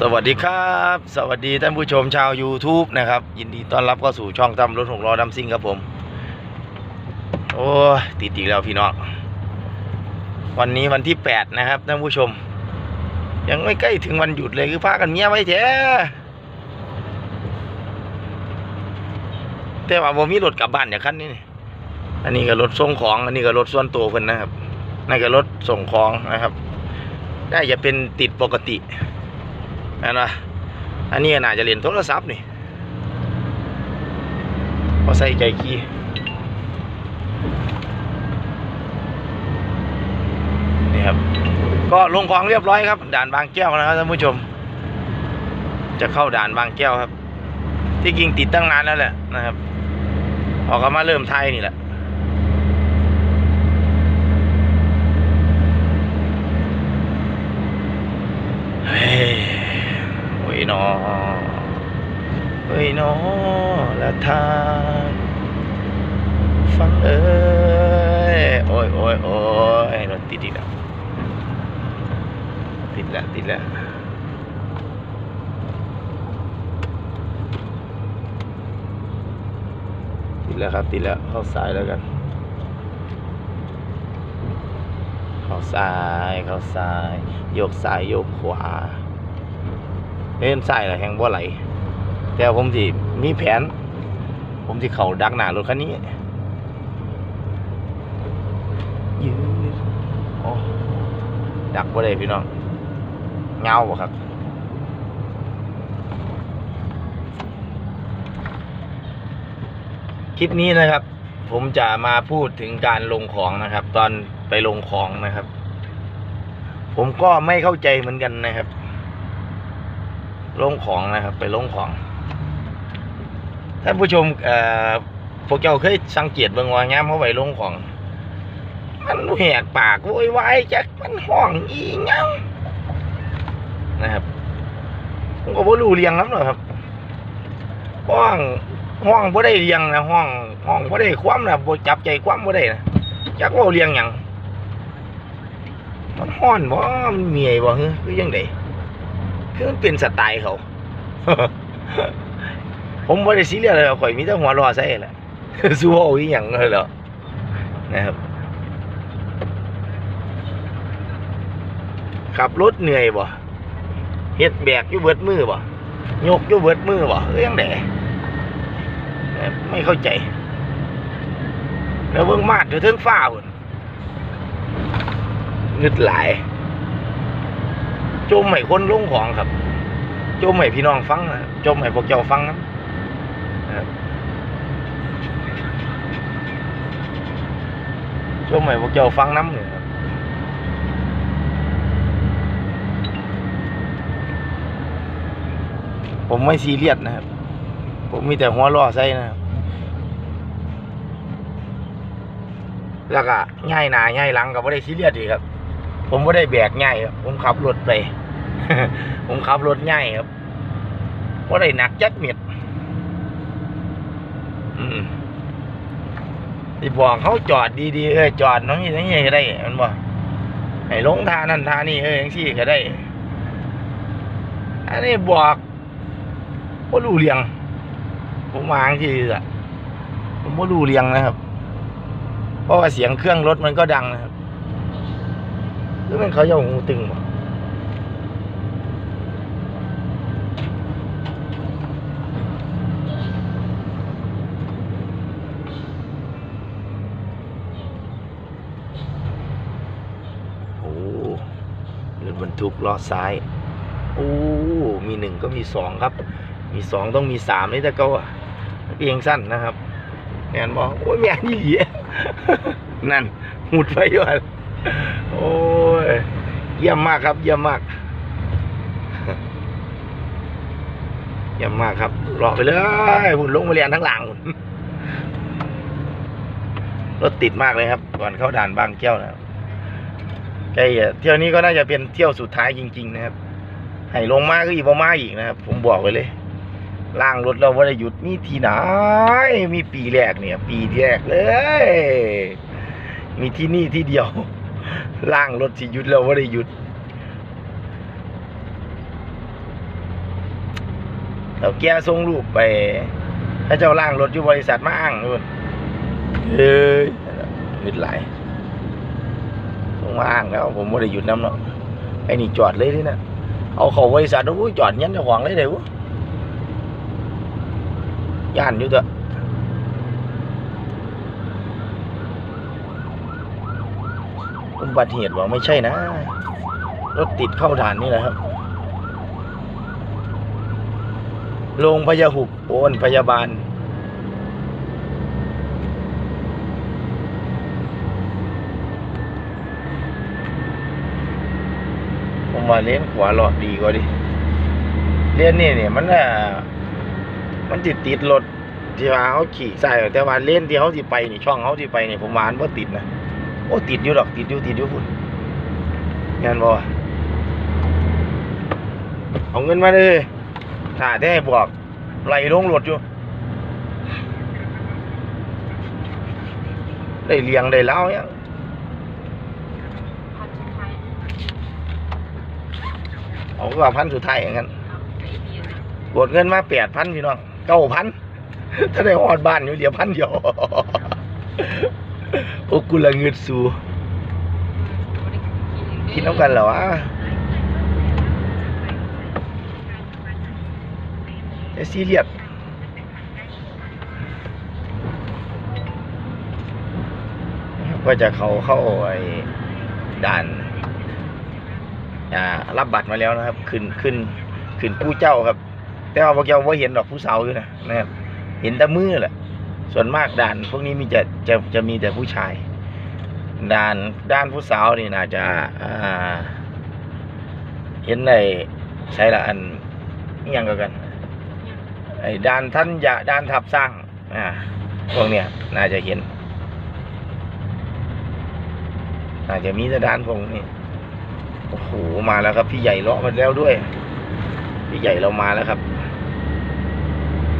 สวัสดีครับ สวัสดีท่านผู้ชมชาว YouTube นะครับ ยินดีต้อนรับเข้าสู่ช่องตำรถหกล้อดำซิ่งครับผม โอ้ติดอีกแล้วพี่น้องวันนี้วันที่ 8 นะครับท่านผู้ชม ยังไม่ใกล้ถึงวันหยุดเลยคือพากันเมียไว้แท้แต่ว่าผมมีรถกลับบ้านอย่างคันนี้นี่อันนี้ก็รถส่งของอันนี้ก็รถส่วนตัวเพิ่นนะครับนั่นก็รถส่งของนะครับได้จะเป็นติดปกติ นั่นวะอันนี้น่าจะเล่นโทรศัพท์นี่พอใส่ใจขี้นี่ครับ ก็ลงของเรียบร้อยครับ ด่านบางแก้วนะครับท่านผู้ชม จะเข้าด่านบางแก้วครับ ที่จริงติดตั้งนานแล้วแหละนะครับ ออกมาเริ่มไทยนี่แหละเฮ้ นอเฮ้ยนอละทางฟังเอ้ยโอ้ยโอ้ยโอ้ยรถติดอีกแล้วติดแล้วติดแล้วติดแล้วครับติดแล้วเข้าซ้ายแล้วกัน เข้าซ้ายเข้าซ้าย โยกซ้ายโยกขวา เล่นซ้แหละแหงบ่ไหล แต่ผมสิมีแผน ผมสิเข่าดักหน้ารถคันนี้ยืดโอ้ดักบ่ได้พี่น้องเงาบ่ครับคลิปนี้นะครับ ผมจะมาพูดถึงการลงของนะครับ ตอนไปลงของนะครับ ผมก็ไม่เข้าใจเหมือนกันนะครับ ลงของนะครับ ไปลงของท่านผู้ชมเอ่อพวกเจ้าเคยสังเกตเบิ่งว่างามเขาไปลงของ มันแหกปากโวยวายจักมันห้องอีเงานะครับผมก็บ่รู้เรียงแล้วหรอกครับห้องห้องบ่ได้เรียงนะห้องห้องบ่ได้ความนะบ่จับใจความบ่ได้นะจักเว่าเรียงหยังมันห้อนบ่มันเมียบ่ฮึคือยังได คือมันเป็นสไตล์เขา ผมบ่ได้ซีเรียสเลยข่อยมีแต่หัวรอใส่แหละสู้เอาอีหยังเลยเหรอนะครับขับรถเหนื่อยบ่เฮ็ดแบกอยู่เบิดมือบ่ยกอยู่เบิดมือบ่คือยังไดไม่เข้าใจ แล้วเบิ่งมาดอยู่เทิงฟ้าพุ่นงึดหลาย จมให้คนลงของครับ จมให้พี่น้องฟังนะจมให้พวกเจ้าฟังนะครับจมให้พวกเจ้าฟังน้ำเนี่ยครับผมไม่ซีเรียสนะครับ ผมมีแต่หัวล้อใส่นะครับแล้วก็ง่ายหนาง่ายหลังก็ไม่ได้ซีเรียสดีครับ ผมไม่ได้แบกง่ายครับผมขับรถไป ผมขับรถง่ายครับไม่ได้หนักจักเม็ดอืมที่บอกเขาจอดดีๆเออจอดน้องนี่น้องนี่ก็ได้มันบอกให้ลงทานั่นทานี่เออย่างซี่ก็ได้ อันนี้บอกว่ารู้เรียง ผมวางที่อะผมว่ารู้เรียงนะครับ เพราะว่าเสียงเครื่องรถมันก็ดังนะครับ หรือมันเขาจะหูตึงบ่โอ้รถบรรทุกล้อซ้าย โอ้ มีหนึ่งก็มีสองครับ มีสองต้องมีสามนี่แต่ก็เพียงสั้นนะครับแมนบอกโอ้ยแมนยี่หลีนั่นหุดไปว่ะโอ้ เยี่ยมมากครับ เยี่ยมมาก เยี่ยมมากครับรอไปเลยหุ่นลงมาเรียนทั้งหลังหุ่นรถติดมากเลยครับ ก่อนเข้าด่านบางแก้วนะครับใกล้เที่ยวนี้ก็น่าจะเป็นเที่ยวสุดท้ายจริง ๆ นะครับให้ลงมาก็อีกบ่มาอีกนะครับ ผมบอกไว้เลยล่างรถเราไม่ได้หยุดมีทีไหนมีปีแรกเนี่ย ปีแรกเลย มีที่นี่ที่เดียว ล่างรถสิหยุดเราไม่ได้หยุดแล้วแก้ส่งลูกไปให้เจ้าล่างรถอยู่บริษัทมาอ้างนู่นเอ้ยนึดไหลส่งมาอ้างแล้ว ผมไม่ได้หยุดน้ำเนาะไอ้นี่จอดเลยที่น่ะเอาเขาบริษัทโอ้ยจอดยันจ้าของเลยเดี๋ยวย่านอยู่เถอะ อุบัติเหตุว่าไม่ใช่นะ รถติดเข้าด่านนี่แหละครับ โรงพยาหุบโอนพยาบาล ผมว่าเลนขวาหลอดดีกว่าดิเลนนี่เนี่ยมันน่ะมันติดติดรถที่ว่าเขาขี่ใส่แต่ว่าเลนที่เขาที่ไปนี่ช่องเขาที่ไปนี่ผมว่ามันบ่ติดนะ โอ้ติดอยู่ดอกติดอยู่ติดอยู่พุ่นงานบ่วะเอาเงินมาเลยถ้าได้บอกไหลลงรถอยู่ ได้เลี้ยงได้เล้ายังพันสุดท้ยเอาก็ว่าพันสุดท้ายอย่างนั้นเอาไอเดียนะกดเงินมาแปดพันพี่น้องเก้าพันถ้าได้หอดบ้านอยู่เดียวพันเดียว โอ้กุละเงิดสูบ่ได้กินน้ำกันเหรอวะไอ้ซีเรียสก็จะเขาเข้าไอ้ด่านอ่ารับบัตรมาแล้วนะครับ ขึ้นขึ้นขึ้นผู้เจ้าครับ แต่ว่าพวกเจ้าว่าเห็นดอกผู้สาวอยู่นะนะครับ เห็นแต่มือแหละ ส่วนมากด่านพวกนี้มีจะจะจะมีแต่ผู้ชาย ด่านด้านผู้สาวนี่น่าจะอ่าเห็นในใช้ละอันยังก็กันไอ้ด้านท่านยาด้านทับสร้างอ่าพวกเนี้ยน่าจะเห็นน่าจะมีแต่ด้านพวกนี้โอ้โหมาแล้วครับพี่ใหญ่เลาะมาแล้วด้วย พี่ใหญ่เรามาแล้วครับ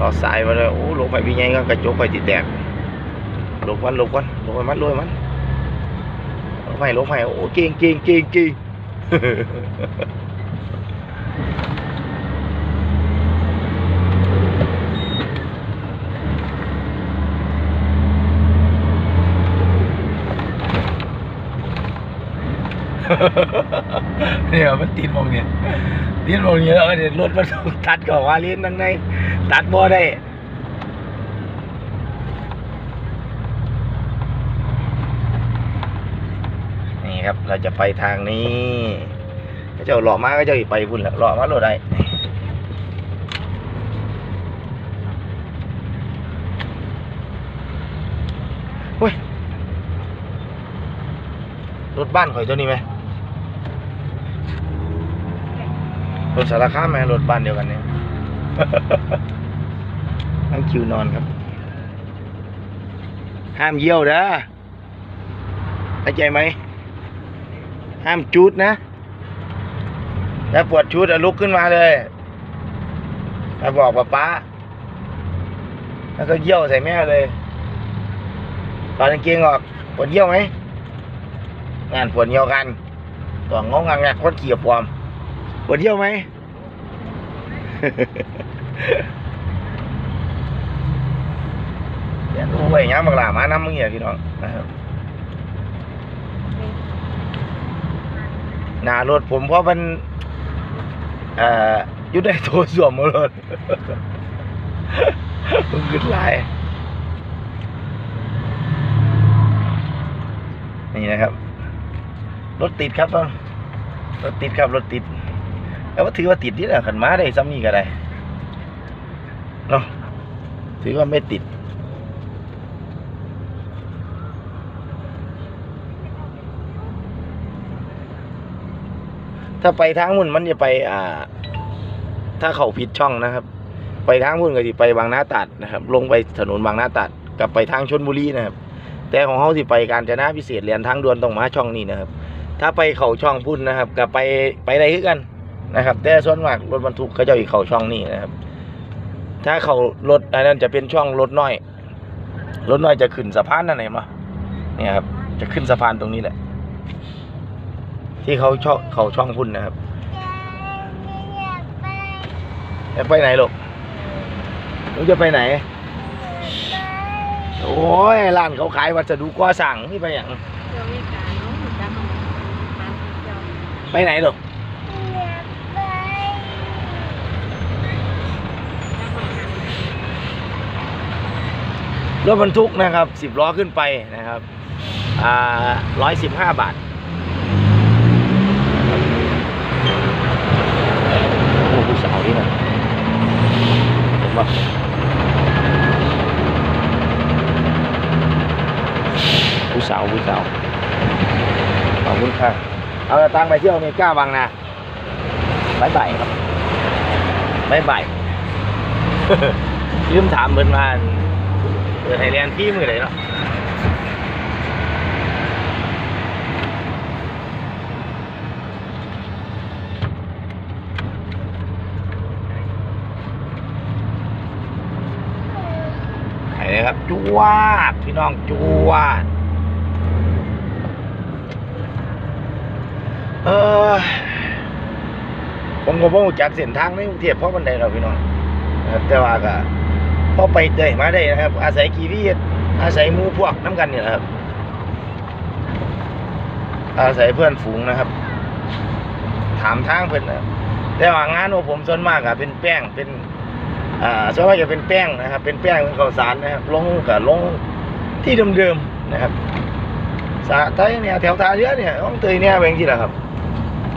เลาะสายมาเลยโอ้ลงไปพี่ใหญ่ก็กระจกไปติดแตกลงวันลงวันลงไปมันลงไปมันลงไปลงไปโอ้ เนี่ยมันติดมองเนี่ยติดมองเนี่ยแล้วเนี่ยรถมันตัดก่อนวาลี้ยนทางในตัดบ่ได้นี่ครับเราจะไปทางนี้เจ้าหล่อมาก็เจ้าอีไปพุ่นแหละหล่อมาโลดได้เฮ้ยรถบ้านข่อยตัวนี้ไหม รถสารคามไหมรถบ้านเดียวกันเนี่ยนั่งคิวนอนครับ ห้ามเยี่ยวเด้อเข้าใจไหม ห้ามจูดนะ ถ้าปวดชุดอะลุกขึ้นมาเลยถ้าบอกป้าป้า แล้วก็เยี่ยวใส่แม่เลย ตอนกางเกงออกปวดเยี่ยวไหมงานปวดเยี่ยวกันตัวงงงักงักคนเกียบปลอม ปวดเยี่ยวไหม เดี๋ยวรู้ไว้ยังบักหลามาน้ำมึงอย่าพี่น้องนะครับหน้ารถผมเพราะมันเอ่ออยุดได้โทรสวมมารถมันขึ้นหลาย นี่นะครับ รถติดครับต้องรถติดครับ รถติด แต่ว่าถือว่าติดนี่แหละขันม้าได้ซ้ำนี่ก็ได้เนาะถือว่าไม่ติดถ้าไปทางมุ่นมันจะไป อ่า ถ้าเขาผิดช่องนะครับ ไปทางมุ่นก็จะไปบางนาตราดนะครับ ลงไปถนนบางนาตราดกลับไปทางชนบุรีนะครับ แต่ของเขาที่ไปการจะนาพิเศษเรียนทางด่วนต้องมาช่องนี้นะครับ ถ้าไปเขาช่องพุ่นนะครับกับไปไปได้คือกัน นะครับ แต่ส่วนมากรถบรรทุกเขาจะอีกเขาช่องนี้นะครับ ถ้าเขารถอันนั้นจะเป็นช่องรถน้อยรถน้อยจะขึ้นสะพานนั่นเองมั้เนี่ยครับ จะขึ้นสะพานตรงนี้แหละ ที่เขาช่องเขาช่องพุ่นนะครับจะไปไหนลูกไมึงจะไปไหน โอ้ยร้านเขาขายวัสดุก่อสร้างนี่ไปอย่างเดี๋ยวไม่กล้าเนาะหนูจะเอามาเดี๋ยวไปไหนหรอก จะมาหาร ถบรรทุกนะครับสิบล้อขึ้นไปนะครับร้อยสิบห้าบาทโอ้ผู้สาวนี่นะเห็นปะผู้สาวผู้สาวขอบคุณค่ะเอาตังไปเที่ยวอเมริกาบางนาบายบายครับบายบายลืมถามเพิ่นว่า เปิดไทยแลนด์ที่มือไหนเนาะไหนเลยครับจวาดพี่น้องจวาดเออผมก็บ่รู้จักเส้นทางในกรุงเทพเพราะบันไดเราพี่น้องแต่ว่าก็ พอไปเตยมาได้นะครับ อาศัยกีวีอาศัยมูพวกน้ำกันเนี่ยนะครับ อาศัยเพื่อนฝูงนะครับ ถามทางเพื่อนนะแต่ว่างานของผมส่วนมากอะเป็นแป้งเป็น อ่าส่วนมากจะเป็นแป้งนะครับ เป็นแป้งเป็นข้าวสารนะครับ ลงกับลงที่เดิมๆนะครับสาไทยเนี่ยแถวทาเยอะเนี่ยต้องเตยเนี่ยเป็นที่แหละครับ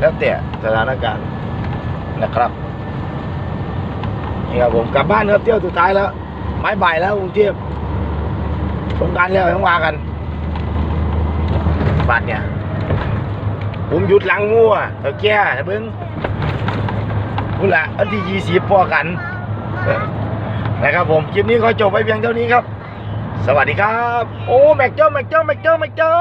แล้วแต่สถานการณ์นะครับนี่ครับผมกลับบ้านครับเที่ยวสุดท้ายแล้ว ไม้บ่ายแล้วกรุงเทพสงกรารแล้วต้งวากันบัดเนี่ย ผมหยุดหลังมัวเถาแก่เบิ้งพูดละอันที่ยี่สิบพอกันนะครับผมคลิปนี้ขอจบไปเพียงเท่านี้ครับ สวัสดีครับ โอ้แม็กเจ้าแม็กเจ้าแม็กเจ้าแม็กเจ้า